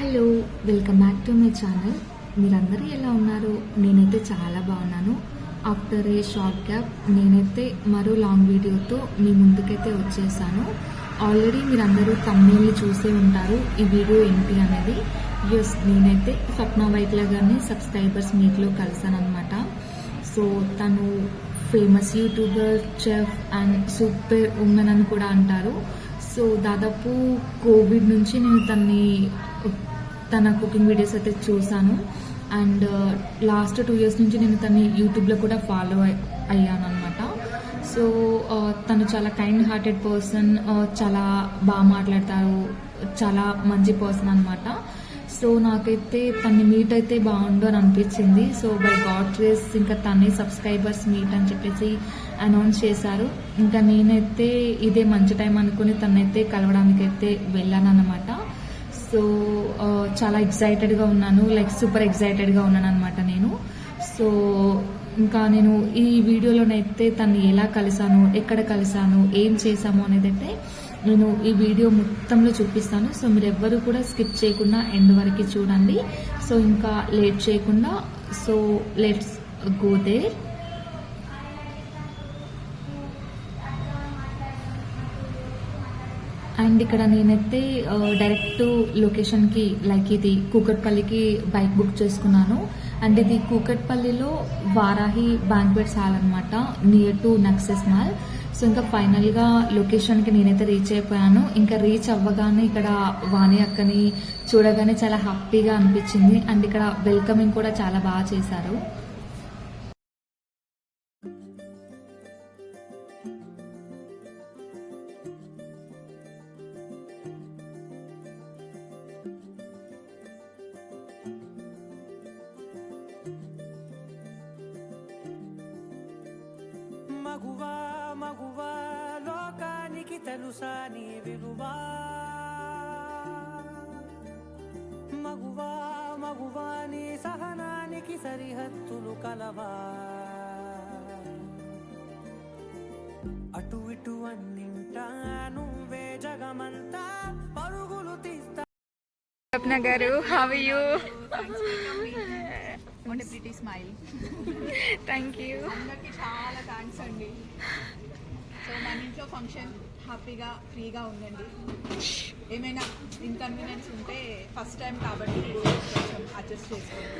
Hello welcome back to my channel. మీరందరూ ఎలా ఉన్నారు? నేనైతే చాలా బాగున్నాను. ఆఫ్టర్ ఏ షార్ట్ గ్యాప్ నేనైతే మరో లాంగ్ వీడియోతో మీ ముందుకైతే వచ్చేసాను. ఆల్రెడీ మీరందరూ తమ్మిళ్ళు చూసే ఉంటారు ఈ వీడియో ఏంటి అనేది. ఎస్ నేనైతే స్వప్న వైట్ల గారిని సబ్స్క్రైబర్స్ మీట్లో కలిసాను అనమాట సో తను famous YouTuber chef and super woman అని కూడా అంటారు. సో దాదాపు కోవిడ్ నుంచి నేను తన్ని తన కుకింగ్ వీడియోస్ అయితే చూసాను అండ్ లాస్ట్ టూ ఇయర్స్ నుంచి నేను తన్ని యూట్యూబ్లో కూడా ఫాలో అయ్యాను అనమాట సో uh, తను చాలా కైండ్ హార్టెడ్ పర్సన్ చాలా బాగా మాట్లాడతారు చాలా మంచి పర్సన్ అనమాట సో నాకైతే తన్ని మీట్ అయితే బాగుండు అని అనిపించింది. సో బై గాడ్ ట్రేస్ ఇంకా తనే సబ్స్క్రైబర్స్ మీట్ అని చెప్పేసి అనౌన్స్ చేశారు. ఇంకా నేనైతే ఇదే మంచి టైం అనుకుని తనైతే కలవడానికి అయితే వెళ్ళాను అనమాట సో uh, చాలా ఎక్సైటెడ్గా ఉన్నాను. లైక్ సూపర్ ఎక్సైటెడ్గా ఉన్నాను అనమాట నేను. సో ఇంకా నేను ఈ వీడియోలోనైతే తను ఎలా కలిసాను ఎక్కడ కలిసాను ఏం చేశాము అనేది అయితే నేను ఈ వీడియో మొత్తంలో చూపిస్తాను. సో మీరు ఎవ్వరు కూడా స్కిప్ చేయకుండా ఎండ్ వరకు చూడండి. సో ఇంకా లేట్ చేయకుండా so let's go there and ఇక్కడ నేనైతే డైరెక్ట్ లొకేషన్కి లైక్ ఇది కూకట్పల్లికి బైక్ బుక్ చేసుకున్నాను. అండ్ ఇది కూకట్పల్లిలో వారాహి బ్యాంక్వెట్స్ హాల్ అనమాట near to Nexus mall so ఇంకా ఫైనల్గా లొకేషన్కి నేనైతే రీచ్ అయిపోయాను. ఇంకా రీచ్ అవ్వగానే ఇక్కడ వాణి అక్కని చూడగానే చాలా హ్యాపీగా అనిపించింది. అండ్ ఇక్కడ వెల్కమింగ్ కూడా చాలా బాగా చేశారు. తెలుసా నీ విలువా? మగువా మగువా నీ సహనానికి సరిహద్దులు కలవా? అటు ఇటు అన్నింటా నువ్వే జగమంతా పరుగులు తీస్తా. Swapna garu how you smile thank you అందరికి చాలా థ్యాంక్స్ అండి. సో మన ఇంట్లో ఫంక్షన్ హ్యాపీగా ఫ్రీగా ఉండండి ఏమైనా ఇన్కన్వీనియన్స్ ఉంటే ఫస్ట్ టైం కాబట్టి కొంచెం అడ్జస్ట్ చేసుకోండి.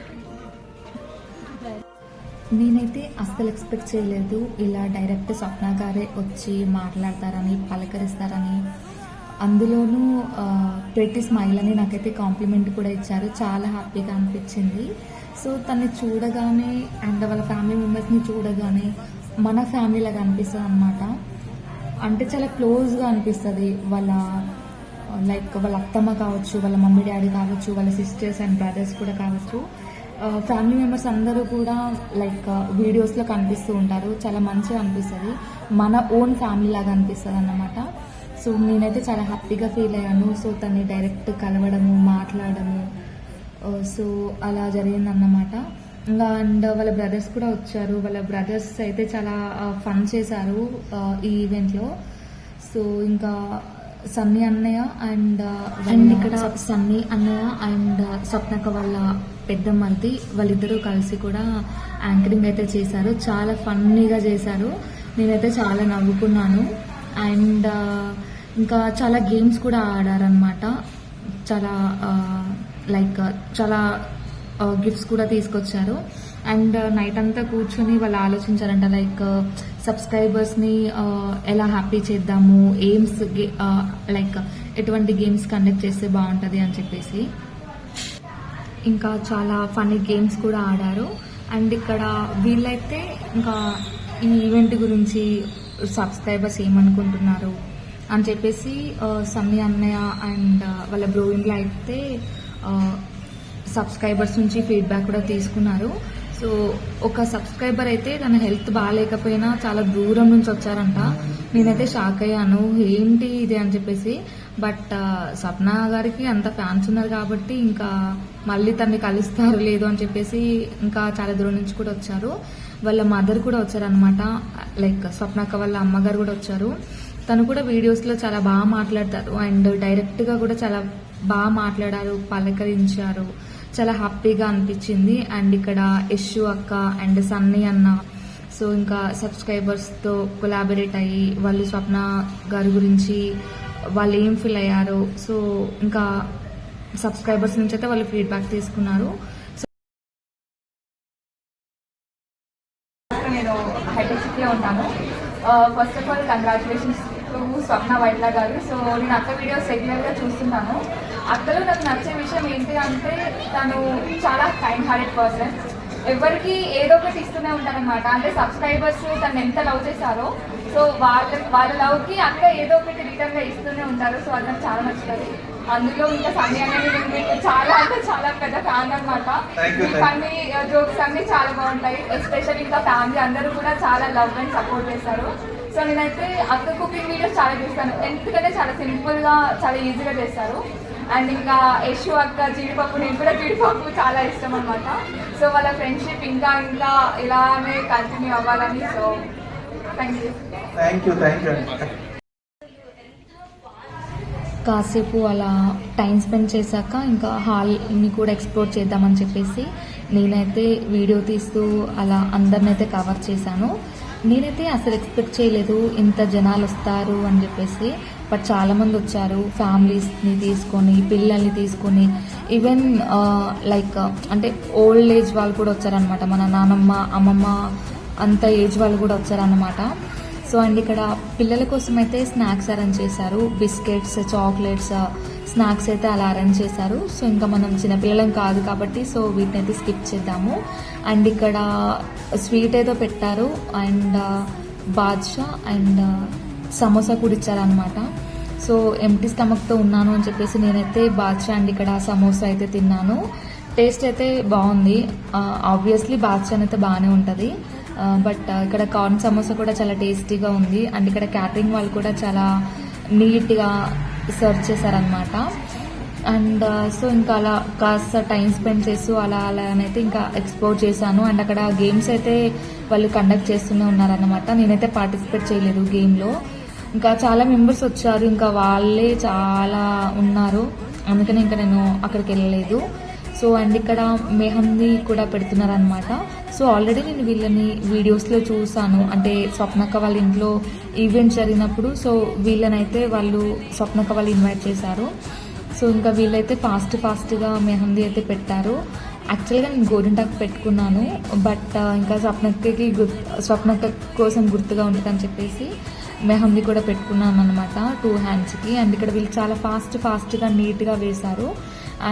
నేనైతే అస్సలు ఎక్స్పెక్ట్ చేయలేదు. ఇలా డైరెక్ట్ స్వప్న గారే వచ్చి మాట్లాడతారని పలకరిస్తారని. అందులోనూ పెట్టి స్మైల్ అని నాకైతే కాంప్లిమెంట్ కూడా ఇచ్చారు. చాలా హ్యాపీగా అనిపించింది. సో తన్ని చూడగానే అండ్ వాళ్ళ ఫ్యామిలీ మెంబర్స్ని చూడగానే మన ఫ్యామిలీలాగా అనిపిస్తుంది అనమాట అంటే చాలా క్లోజ్గా అనిపిస్తుంది. వాళ్ళ లైక్ వాళ్ళ అత్తమ్మ కావచ్చు వాళ్ళ మమ్మీ డాడీ కావచ్చు వాళ్ళ సిస్టర్స్ అండ్ బ్రదర్స్ కూడా కావచ్చు. ఫ్యామిలీ మెంబర్స్ అందరూ కూడా లైక్ వీడియోస్లో కనిపిస్తూ ఉంటారు. చాలా మంచిగా అనిపిస్తుంది. మన ఓన్ ఫ్యామిలీ లాగా అనిపిస్తుంది అన్నమాట సో నేనైతే చాలా హ్యాపీగా ఫీల్ అయ్యాను. సో తన్ని డైరెక్ట్ కలవడము మాట్లాడము సో అలా జరిగిందన్నమాట. అన్నమాట అండ్ వాళ్ళ బ్రదర్స్ కూడా వచ్చారు. వాళ్ళ బ్రదర్స్ అయితే చాలా ఫన్ చేశారు ఈ ఈవెంట్లో సో ఇంకా సన్నీ అన్నయ్య అండ్ అండ్ ఇక్కడ సన్నీ అన్నయ్య అండ్ స్వప్నక వాళ్ళ పెద్దమ్మది వాళ్ళిద్దరూ కలిసి కూడా యాంకరింగ్ అయితే చేశారు. చాలా ఫన్నీగా చేశారు. నేనైతే చాలా నవ్వుకున్నాను. అండ్ ఇంకా చాలా గేమ్స్ కూడా ఆడారనమాట చాలా లైక్ చాలా గిఫ్ట్స్ కూడా తీసుకొచ్చారు. అండ్ నైట్ uh, అంతా కూర్చొని వాళ్ళు ఆలోచించారంట లైక్ సబ్స్క్రైబర్స్ని uh, uh, ఎలా హ్యాపీ చేద్దాము ఎయిమ్స్ లైక్ ఎటువంటి గేమ్స్ కండక్ట్ చేస్తే బాగుంటుంది అని చెప్పేసి. ఇంకా చాలా ఫన్నీ గేమ్స్ కూడా ఆడారు. అండ్ ఇక్కడ వీళ్ళైతే ఇంకా ఈ ఈవెంట్ గురించి సబ్స్క్రైబర్స్ ఏమనుకుంటున్నారు అని చెప్పేసి సమ్మి అన్నయ్య అండ్ వాళ్ళ బ్రోయింగ్లో అయితే సబ్స్క్రైబర్స్ నుంచి ఫీడ్బ్యాక్ కూడా తీసుకున్నారు. సో ఒక సబ్స్క్రైబర్ అయితే తన హెల్త్ బాగాలేకపోయినా చాలా దూరం నుంచి వచ్చారంట. నేనైతే షాక్ అయ్యాను. ఏంటి ఇది అని చెప్పేసి. బట్ సప్నా గారికి అంత ఫ్యాన్స్ ఉన్నారు కాబట్టి ఇంకా మళ్ళీ తన్ని కలుస్తారు లేదు అని చెప్పేసి ఇంకా చాలా దూరం నుంచి కూడా వచ్చారు. వాళ్ళ మదర్ కూడా వచ్చారనమాట లైక్ స్వప్నక్క వాళ్ళ అమ్మగారు కూడా వచ్చారు. తను కూడా వీడియోస్లో చాలా బాగా మాట్లాడతారు. అండ్ డైరెక్ట్గా కూడా చాలా బాగా మాట్లాడారు పలకరించారు. చాలా హ్యాపీగా అనిపించింది. అండ్ ఇక్కడ యశు అక్క అండ్ సన్నీ అన్న సో ఇంకా సబ్స్క్రైబర్స్తో కొలాబరేట్ అయ్యి వాళ్ళు స్వప్న గారి గురించి వాళ్ళు ఏం ఫీల్ అయ్యారో సో ఇంకా సబ్స్క్రైబర్స్ నుంచి అయితే వాళ్ళు ఫీడ్బ్యాక్ తీసుకున్నారు. నేను హైటెక్లో ఉంటాను. First of all congratulations to Swapna Vaitla garu. So నేను అక్క వీడియోస్ రెగ్యులర్గా చూస్తున్నాను. అక్కలో నాకు నచ్చే విషయం ఏంటి అంటే తను చాలా కైండ్ హార్టెడ్ పర్సన్ ఎవరికి ఏదో ఒకటి ఇస్తూనే ఉంటారనమాట అంటే సబ్స్క్రైబర్స్ తను ఎంత లవ్ చేశారో సో వాళ్ళ వాళ్ళ లవ్కి అక్క ఏదో ఒకటి రిటర్న్గా ఇస్తూనే ఉంటారు. సో అది నాకు చాలా నచ్చుతుంది. అందులో ఇంకా సండే అనేది మీకు చాలా అంటే చాలా పెద్ద ఫ్యాన్ అనమాట. అన్ని జోక్స్ అన్ని చాలా బాగుంటాయి. ఎస్పెషల్ ఇంకా ఫ్యామిలీ అందరూ కూడా చాలా లవ్ అండ్ సపోర్ట్ చేస్తారు. సో నేనైతే అక్క కుకింగ్ వీడియోస్ చాలా చూస్తాను. ఎందుకంటే చాలా సింపుల్గా చాలా ఈజీగా చేస్తారు. అండ్ ఇంకా యశు అక్క జీడిపప్పు నేను కూడా జీడిపప్పు చాలా ఇష్టం అనమాట సో వాళ్ళ ఫ్రెండ్షిప్ ఇంకా ఇంకా ఇలానే కంటిన్యూ అవ్వాలని so thank you thank you thank you అండి కాసేపు అలా టైం స్పెండ్ చేశాక ఇంకా హాల్ని కూడా ఎక్స్ప్లోర్ చేద్దామని చెప్పేసి నేనైతే వీడియో తీస్తూ అలా అందరిని అయితే కవర్ చేశాను. నేనైతే అసలు ఎక్స్పెక్ట్ చేయలేదు ఇంత జనాలు వస్తారు అని చెప్పేసి. బట్ చాలామంది వచ్చారు ఫ్యామిలీస్ని తీసుకొని పిల్లల్ని తీసుకొని. ఈవెన్ లైక్ అంటే ఓల్డ్ ఏజ్ వాళ్ళు కూడా వచ్చారనమాట మన నానమ్మ అమ్మమ్మ అంత ఏజ్ వాళ్ళు కూడా వచ్చారనమాట సో అండ్ ఇక్కడ పిల్లల కోసం అయితే స్నాక్స్ అరేంజ్ చేశారు. బిస్కెట్స్ చాక్లెట్స్ స్నాక్స్ అయితే అలా అరేంజ్ చేశారు. సో ఇంకా మనం చిన్నపిల్లలం కాదు కాబట్టి సో వీటిని అయితే స్కిప్ చేద్దాము. అండ్ ఇక్కడ స్వీట్ ఏదో పెట్టారు. అండ్ బాద్షా అండ్ సమోసా కూడా ఇచ్చారనమాట సో ఎంటీ స్టమక్తో ఉన్నాను అని చెప్పేసి నేనైతే బాద్షా అండ్ ఇక్కడ సమోసా అయితే తిన్నాను. టేస్ట్ అయితే బాగుంది. ఆబ్వియస్లీ బాద్షా అయితే బాగానే ఉంటుంది. బట్ ఇక్కడ కార్న్ సమోసా కూడా చాలా టేస్టీగా ఉంది. అండ్ ఇక్కడ క్యాటరింగ్ వాళ్ళు కూడా చాలా నీట్గా సర్వ్ చేశారనమాట అండ్ సో ఇంకా అలా కాస్త టైం స్పెండ్ చేస్తూ అలా అలా అయితే ఇంకా ఎక్స్ప్లోర్ చేశాను. అండ్ అక్కడ గేమ్స్ అయితే వాళ్ళు కండక్ట్ చేస్తూనే ఉన్నారనమాట నేనైతే పార్టిసిపేట్ చేయలేదు గేమ్లో ఇంకా చాలా మెంబర్స్ వచ్చారు. ఇంకా వాళ్ళే చాలా ఉన్నారు. అందుకని ఇంకా నేను అక్కడికి వెళ్ళలేదు. సో అండ్ ఇక్కడ మెహందీ కూడా పెడుతున్నారనమాట సో ఆల్రెడీ నేను వీళ్ళని వీడియోస్లో చూసాను. అంటే స్వప్నక్క వాళ్ళ ఇంట్లో ఈవెంట్ జరిగినప్పుడు సో వీళ్ళనైతే వాళ్ళు స్వప్నక్క వాళ్ళు ఇన్వైట్ చేశారు. సో ఇంకా వీళ్ళైతే ఫాస్ట్ ఫాస్ట్గా మెహందీ అయితే పెట్టారు. యాక్చువల్గా నేను గోరింటాకు పెట్టుకున్నాను బట్ ఇంకా స్వప్నక్కకి గుర్ స్వప్నక్క కోసం గుర్తుగా ఉంటుందని చెప్పేసి మెహందీ కూడా పెట్టుకున్నాను అనమాట టూ హ్యాండ్స్కి. అండ్ ఇక్కడ వీళ్ళు చాలా ఫాస్ట్ ఫాస్ట్గా నీట్గా వేశారు.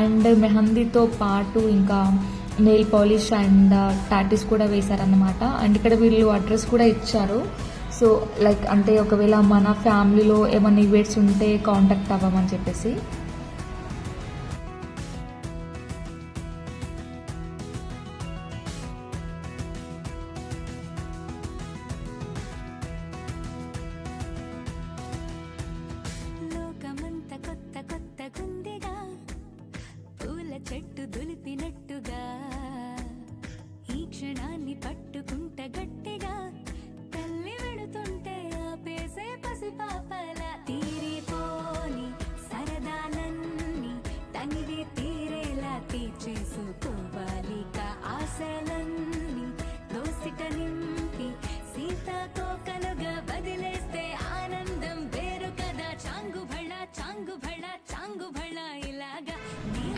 అండ్ మెహందీతో పాటు ఇంకా నెయిల్ పాలిష్ అండ్ టాటీస్ కూడా వేశారన్నమాట. అండ్ ఇక్కడ వీళ్ళు అడ్రస్ కూడా ఇచ్చారు. సో లైక్ అంటే ఒకవేళ మన ఫ్యామిలీలో ఏమైనా ఈవెంట్స్ ఉంటే కాంటాక్ట్ అవ్వమని చెప్పేసి.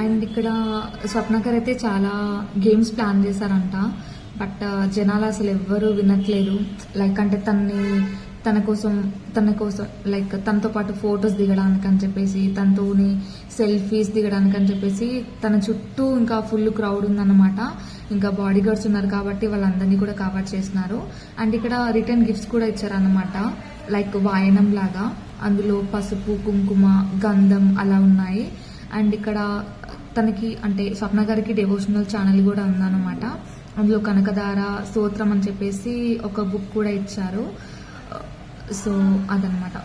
అండ్ ఇక్కడ స్వప్నకర్ అయితే చాలా గేమ్స్ ప్లాన్ చేశారంట. బట్ జనాలు అసలు ఎవ్వరూ వినట్లేదు లైక్ అంటే తన్ని తన కోసం తన కోసం లైక్ తనతో పాటు ఫొటోస్ దిగడానికి అని చెప్పేసి తనతోని సెల్ఫీస్ దిగడానికి అని చెప్పేసి తన చుట్టూ ఇంకా ఫుల్ క్రౌడ్ ఉందన్నమాట. ఇంకా బాడీ గార్డ్స్ ఉన్నారు కాబట్టి వాళ్ళందరినీ కూడా కవర్ చేసినారు అండ్ ఇక్కడ రిటర్న్ గిఫ్ట్స్ కూడా ఇచ్చారన్నమాట. లైక్ వాయనం లాగా. అందులో పసుపు కుంకుమ గంధం అలా ఉన్నాయి. అండ్ ఇక్కడ తనకి అంటే స్వప్న గారికి డెవోషనల్ ఛానల్ కూడా ఉందన్నమాట. అందులో కనకదార స్తోత్రం అని చెప్పేసి ఒక బుక్ కూడా ఇచ్చారు. సో అదనమాట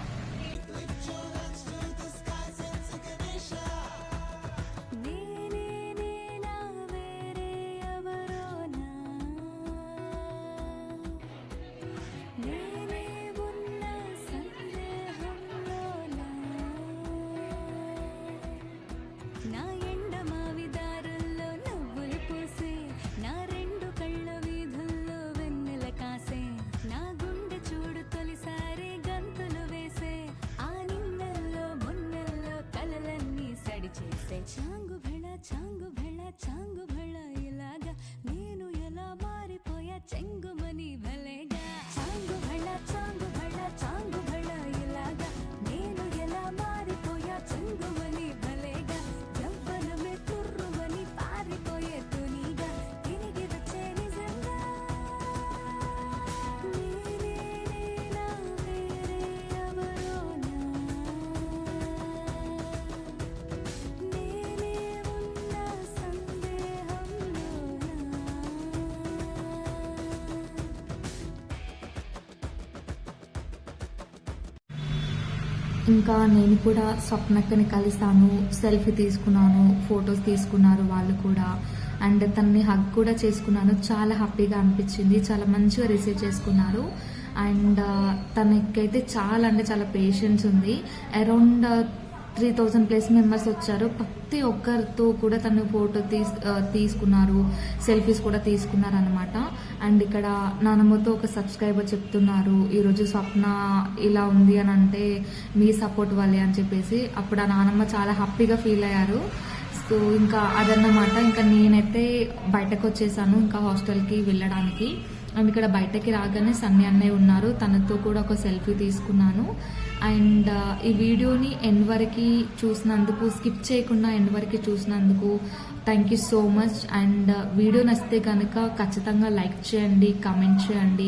ఇంకా నేను కూడా స్వప్నక్కని కలిసాను సెల్ఫీ తీసుకున్నాను ఫొటోస్ తీసుకున్నారు వాళ్ళు కూడా. అండ్ తనని హగ్ కూడా చేసుకున్నాను. చాలా హ్యాపీగా అనిపించింది. చాలా మంచిగా రిసీవ్ చేసుకున్నారు. అండ్ తనకైతే చాలా అంటే చాలా పేషెన్స్ ఉంది. Around three thousand plus members వచ్చారు. ప్రతి ఒక్కరితో కూడా తను ఫోటో తీస్ తీసుకున్నారు. సెల్ఫీస్ కూడా తీసుకున్నారు అనమాట అండ్ ఇక్కడ నానమ్మతో ఒక సబ్స్క్రైబర్ చెప్తున్నారు. ఈరోజు స్వప్న ఇలా ఉంది అని అంటే మీ సపోర్ట్ వాళ్ళే అని చెప్పేసి. అప్పుడు ఆ నానమ్మ చాలా హ్యాపీగా ఫీల్ అయ్యారు. సో ఇంకా అదన్నమాట. ఇంకా నేనైతే బయటకు వచ్చేసాను ఇంకా హాస్టల్కి వెళ్ళడానికి. అండ్ ఇక్కడ బయటకి రాగానే సన్నీ అన్నయ్య ఉన్నారు. తనతో కూడా ఒక సెల్ఫీ తీసుకున్నాను. అండ్ ఈ వీడియోని ఎండ్ వరకు చూసినందుకు స్కిప్ చేయకుండా ఎండ్ వరకు చూసినందుకు thank you so much and video నచ్చితే కనుక ఖచ్చితంగా లైక్ చేయండి కామెంట్ చేయండి.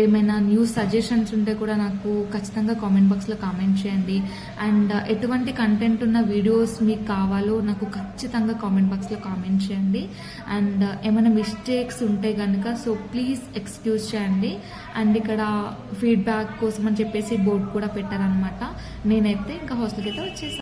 ఏమైనా న్యూస్ సజెషన్స్ ఉంటే కూడా నాకు ఖచ్చితంగా కామెంట్ బాక్స్లో కామెంట్ చేయండి. అండ్ uh, ఎటువంటి కంటెంట్ ఉన్న వీడియోస్ మీకు కావాలో నాకు ఖచ్చితంగా కామెంట్ బాక్స్లో కామెంట్ చేయండి. అండ్ uh, ఏమైనా మిస్టేక్స్ ఉంటే కనుక సో ప్లీజ్ ఎక్స్క్యూజ్ చేయండి. అండ్ ఇక్కడ ఫీడ్బ్యాక్ కోసం అని చెప్పేసి బోర్డు కూడా పెట్టారనమాట నేనైతే ఇంకా హాస్టల్కి అయితే వచ్చేసాను